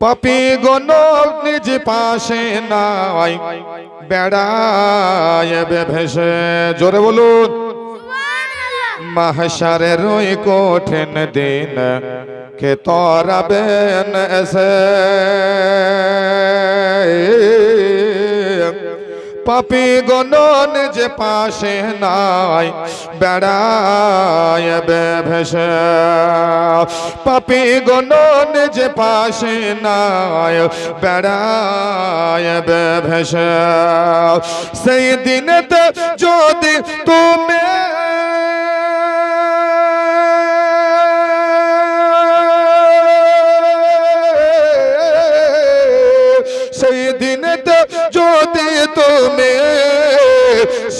পাপি গনক নিজ পাশে নাই, বেড়ায় ভেসে। জোরে বলুন। মাহসারে রই কঠিন দিন কে তরাবেন এসে। পাপি গণন যে পাশে নাই, বেড়ায় ভেসে পাপি গণন যে পাশে নাই, বেড়ায় ভেসে সেই দিনেতে যদি তুমি দিনেতে যদি তুমি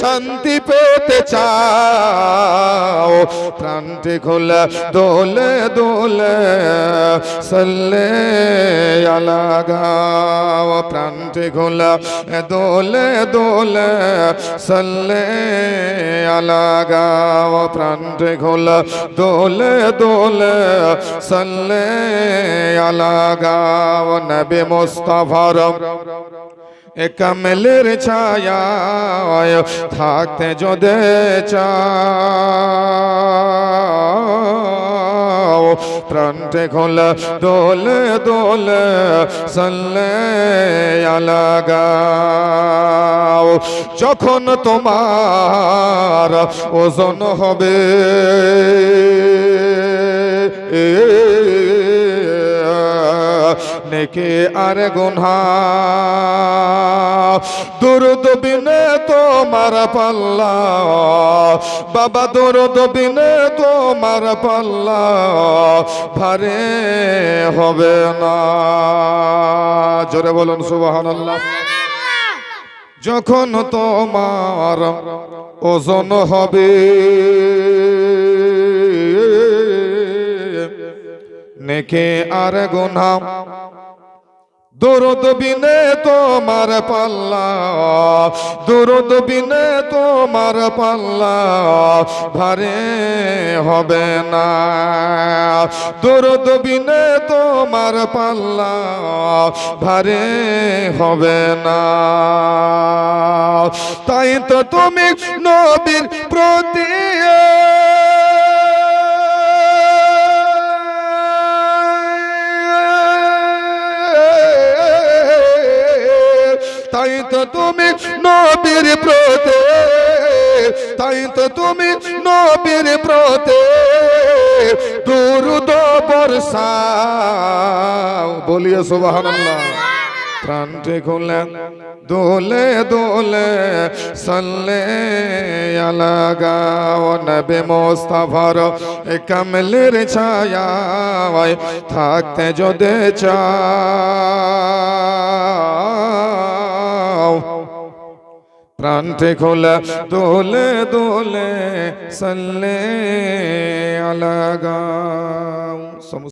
শান্তি পেতে চাও প্রাণটি খোলা, দোলে দোলে, সল্লে আলাগাও। প্রাণটি খোলা, দোলে দোলে, সল্লে আলাগাও। প্রাণটি খোলা, দোলে দোলে, সল্লে আলাগাও। নবী মুস্তাফার এ কামেলের ছায়ায় থাকতে যদি চাও। প্রাণটে খোলা, দোলে দোলে, সল্লে আলাগাও। যখন তোমার ওজন হবে নেকে আর গুনহা দুরুদ বিনে তোমার পাল্লা। বাবা, দুরুদ বিনে তোমার পাল্লা। ভারে হবে না। জোরে বলুন, সুবহানাল্লাহ। যখন তোমার ওজন হবে, নেকে আর গুনা দুরুদ বিনে তোমার পাল্লা, দুরুদ বিনে তোমার পাল্লা, ভারে হবে না। দুরুদ বিনে তোমার পাল্লা, ভারে হবে না। তাই তো তুমি নবীর প্রতি তাই তো তুমি নবীর প্রতে, তাই তো তুমি নবীর প্রতে দুরুদ বর্ষাও বলিয়ে সুবহানাল্লাহ। প্রাণটে খুললেন দোলে দোলে, সল্লে আলাগাও নবে মোস্তাফার কামলের ছায়ায় থাকতে যদি চাও। প্রাণটে খোলা দোলে দোলে সল্লে আলাগাও